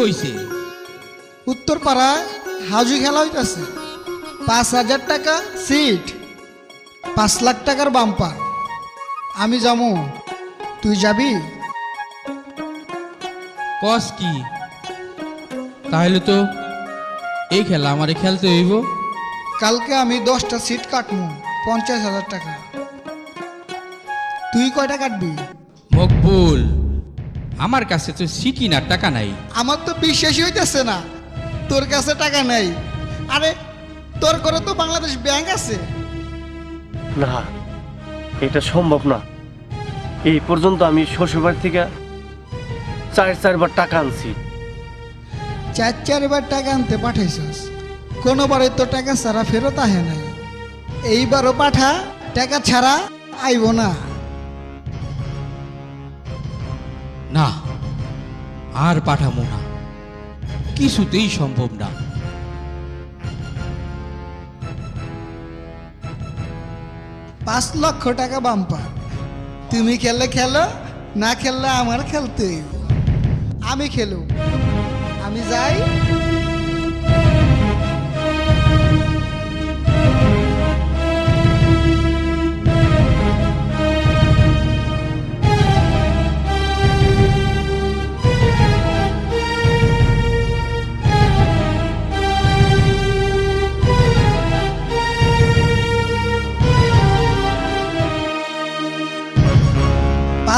কি হইছে। উত্তর পাড়ায় হাজু খেলা হইতেছে। পাঁচ হাজার টাকা সিট পাঁচ লাখ টাকার বাম্পার। আমি যাব তুই যাবি? কস কি? তাহলে তো এই খেলা আমারে খেলতে হইব। কালকে আমি দশটা সিট কাটবো পঞ্চাশ হাজার টাকা। তুই কয়টা কাটবি? মকবুল। আমার কাছে তো সিটি না টাকা নাই। আমার তো বিশ্বাসই হইতেছে না। তোর কাছে টাকা নেই। আরে তোর করে তো বাংলাদেশ ব্যাংক আছে। না এটা সম্ভব না। এই পর্যন্ত আমি শ্বশুরবাড়ি থেকে চার চারবার টাকা আনছি। চার চারবার টাকা আনতে পাঠাইছস। কোনোবারে তো টাকা ছাড়া ফেরত আহে নাই। এইবারও পাঠা টাকা ছাড়া আইব না। না, আর পাঠামো না। কিছুতেই সম্ভব না। পাঁচ লক্ষ টাকা বাম্পার। তুমি খেললে খেলো, না খেললে আমার খেলতে। আমি খেলো আমি যাই।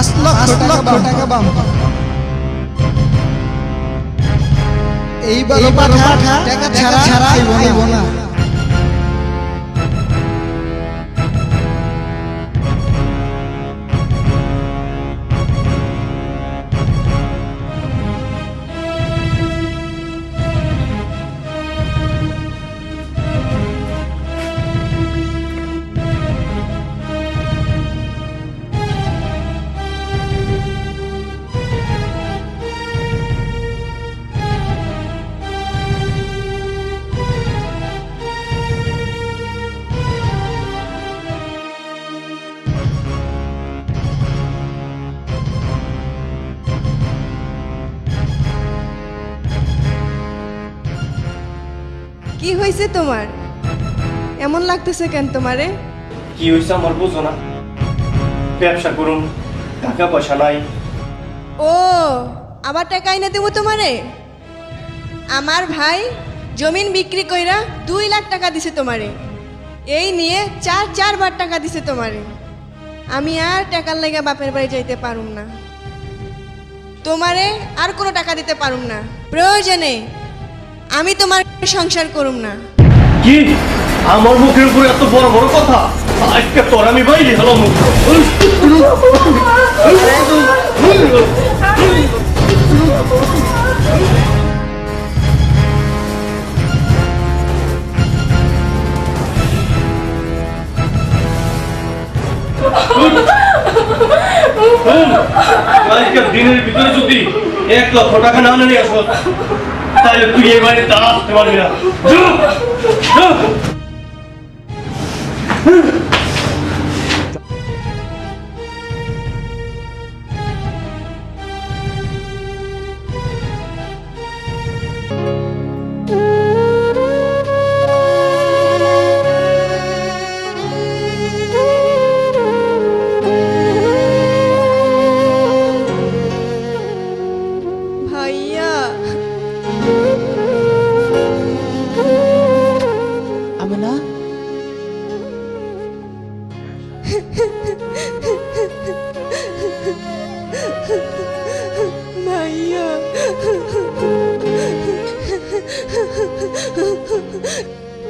পাঁচ লক্ষ টাকা বাম্পার এইবার টাকা ছাড়া ছাড়া না। কি হয়েছে তোমার? এমন লাগতেছে কেন তোমারে? কি হয়েছে আমার বুঝো না। ব্যবসা করুন টাকা পয়সা নাই। ও আবার টাকা এনে দেবো তোমারে? আমার ভাই জমিন বিক্রি কইরা দুই লাখ টাকা দিছে তোমারে। এই নিয়ে চার চারবার টাকা দিছে তোমারে। আমি আর টাকার লেগে বাপের বাড়ি যাইতে পারুম না। তোমারে আর কোনো টাকা দিতে পারুম না। প্রয়োজনে আমি তোমার সংসার করুম না। কি? আমার মুখের উপরে এত বড় বড় কথা? আজকে তোর আমি বাইরে হলো মুখ দিনের ভিতরে যদি এক লক্ষ টাকা না নিয়ে আসো তাহলে তুই এ বাড়িতে আসতে পারবি না।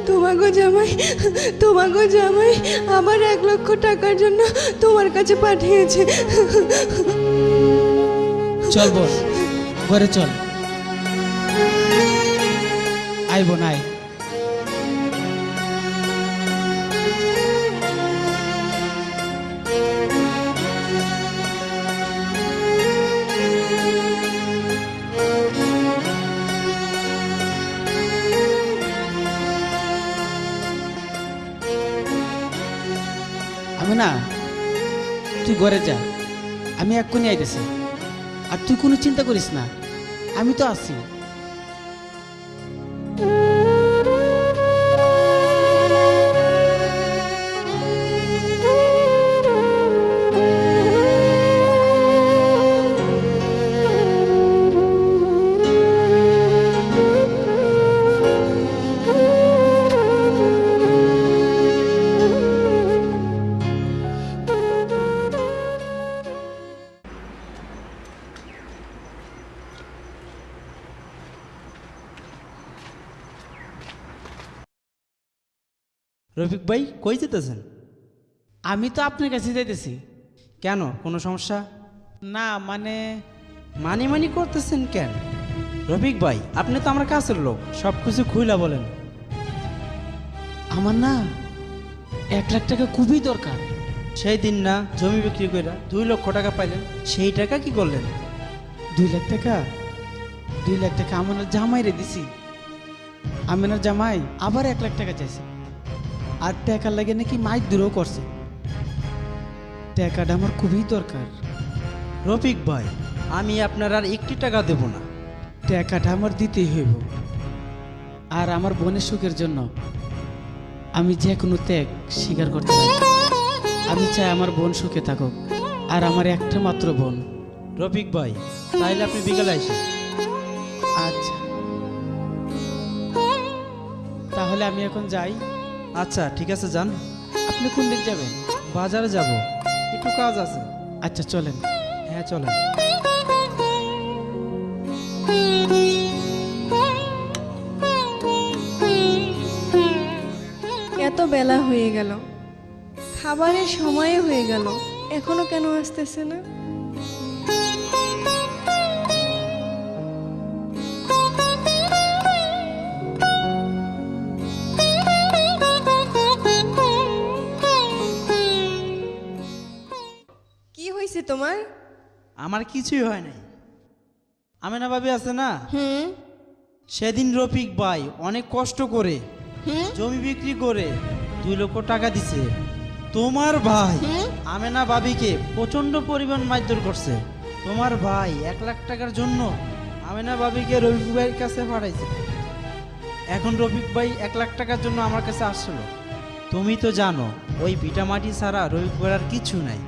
তোমাগো জামাই তোমাগো জামাই আমার এক লক্ষ টাকার জন্য তোমার কাছে পাঠিয়েছে। চল বল, ঘরে চল। আইব না তুই ঘরে যা। আমি এক্ষুনি আইতেছি। আর তুই কোনো চিন্তা করিস না। আমি তো আছি। রফিক ভাই কই যেতেছেন? আমি তো আপনার কাছে যাইতেছি। কেন? কোনো সমস্যা? না মানে মানি মানি করতেছেন কেন? রফিক ভাই আপনি তো আমার কাছের লোক সব কিছু খুইলা বলেন। আমার না এক লাখ টাকা খুবই দরকার। সেই দিন না জমি বিক্রি করে দুই লক্ষ টাকা পাইলেন সেই টাকা কি করলেন? দুই লাখ টাকা? দুই লাখ টাকা আমার জামাই রে দিছি। আমিনার জামাই আবার এক লাখ টাকা চাইছে। আর টাকার লাগে নাকি মাইক দূরও করছে। টাকাটা আমার খুবই দরকার। রফিক ভাই আমি আপনার আর একটি টাকা দেব না। টাকাটা আমার দিতেই হইব। আর আমার বোনের সুখের জন্য আমি যে কোনো ত্যাগ স্বীকার করতে পারি। আমি চাই আমার বোন সুখে থাকুক আর আমার একটা মাত্র বোন। রফিক ভাই তাইলে আপনি বিকালে আসেন। আচ্ছা। তাহলে আমি এখন যাই। আচ্ছা ঠিক আছে, যান। আপনি কোন দিক যাবেন? বাজারে যাব। একটু কাজ আছে। আচ্ছা চলেন। হ্যাঁ চলেন। এত বেলা হয়ে গেল। খাবারের সময় হয়ে গেল। এখনও কেন আসতেছে না? হয়েছে তোমার? আমার কিছুই হয় নাই। আমেনা ভাবি আছে না? হুম। সেদিন রফিক ভাই অনেক কষ্ট করে হুম। জমি বিক্রি করে দুই লক্ষ টাকা দিছে। তোমার ভাই হুম? আমেনা বাবিকে প্রচণ্ড পরিমাণ মারধর করছে। তোমার ভাই এক লাখ টাকার জন্য আমেনা বাবিকে রফিক ভাইয়ের কাছে পাঠাইছে। এখন রফিক ভাই এক লাখ টাকার জন্য আমার কাছে আসছিল। তুমি তো জানো ওই ভিটামাটি ছাড়া রফিক ভাইয়ের আর কিছু নাই।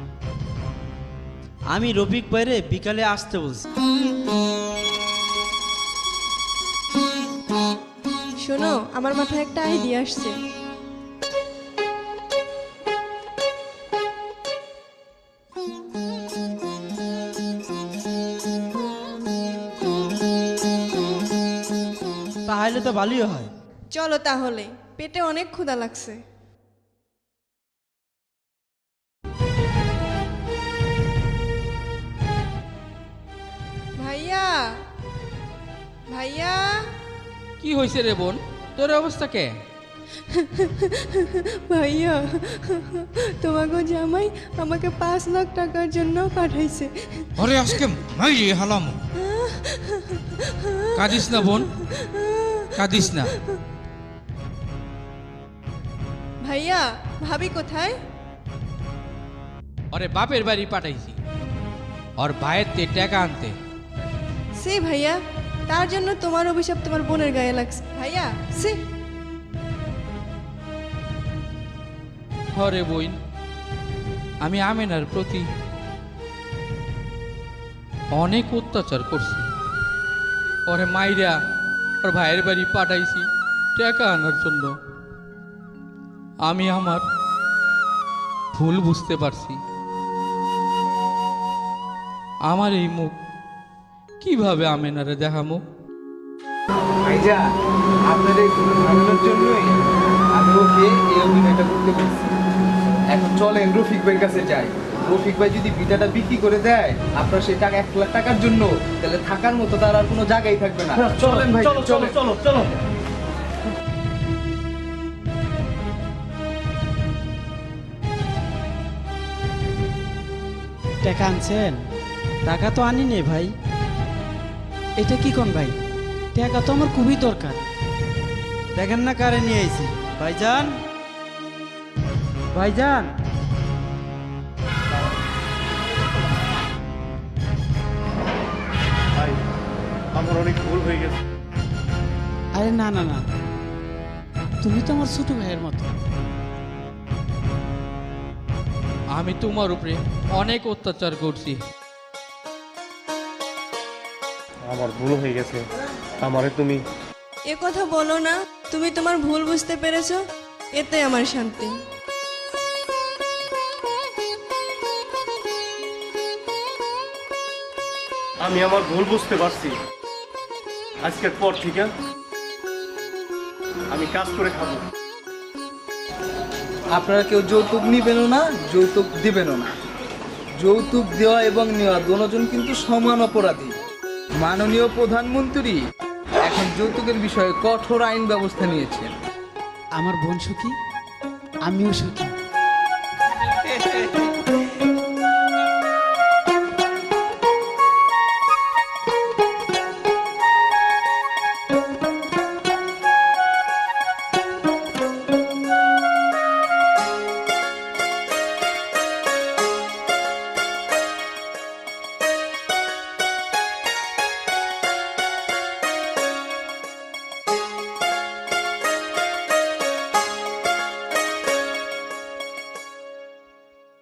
আমি রফিক ভাইরে বিকালে আসতে বলছি। শোনো আমার মাথায় একটা আইডিয়া আসছে। তাহলে তো ভালোই হয়। চলো তাহলে পেটে অনেক ক্ষুধা লাগছে। ভাইয়া। ভাইয়া। কি হয়েছে রে বোন? তোর অবস্থা কে? ভাইয়া তোমাকে জামাই আমাকে পাঁচ লাখ টাকার জন্য পাঠাইছে। আরে আজকে মাইরে হালাম। কাঁদিস না বোন। কাঁদিস না। ভাইয়া ভাবি কোথায়? আরে বাপের বাড়ি পাঠাইছি। আর ভাইয়ের তে টাকা আনতে। সে ভাইয়া, তার জন্য তোমার অভিশাপ তোমার বোনের গায়ে লাগছে। ভাইয়া, সে। হরে বইন, আমি আমেনার প্রতি অনেক অত্যাচার করছি। ওরে মাইরা, ওর ভাইয়ের বাড়ি পাঠাইছি টাকা আনার জন্য। আমি আমার ভুল বুঝতে পারছি। আমার এই মুখ কীভাবে আমেনারে দেখামো? ভাইজা আপনার এই ভুল জন্যই আমি ওকে এই অভিনয়টা করতে বলছি। এখন চলেন রফিক ভাইয়ের কাছে যাই। রফিক ভাই যদি বিটাটা বিক্রি করে দেয় আপনার সেই টাকা এক লাখ টাকার জন্য তাহলে থাকার মতো তার আর কোনো জায়গাই থাকবে না। চলেন ভাই চলো চলো চলো চলো। টাকা আনছেন? টাকা তো আনি নে ভাই। এটা কি কোন ভাই? টাকা তো আমার খুবই দরকার। দেখেন না কারে নিয়ে আইছি। ভাইজান? ভাইজান? ভাই আমার অনেক ভুল হয়ে গেছে। আরে না না না। তুমি তো আমার ছোট ভাইয়ের মতো। আমি তোমার উপরে অনেক অত্যাচার করছি। আমার ভুল হয়ে গেছে। আমারে তুমি এ কথা বলো না তুমি তোমার ভুল বুঝতে পেরেছ? এতে আমার শান্তি। আমি আমার ভুল বুঝতে পারছি। আজকের পর থেকে আমি কাজ করে খাব। আপনারা কেউ যৌতুক নিবেনও না যৌতুক দিবেনও না। যৌতুক দেওয়া এবং নেওয়া দুজন কিন্তু সমান অপরাধী। মাননীয় প্রধানমন্ত্রী এখন যৌতুকের বিষয়ে কঠোর আইন ব্যবস্থা নিয়েছেন। আমার বোন সুখী আমিও সুখী।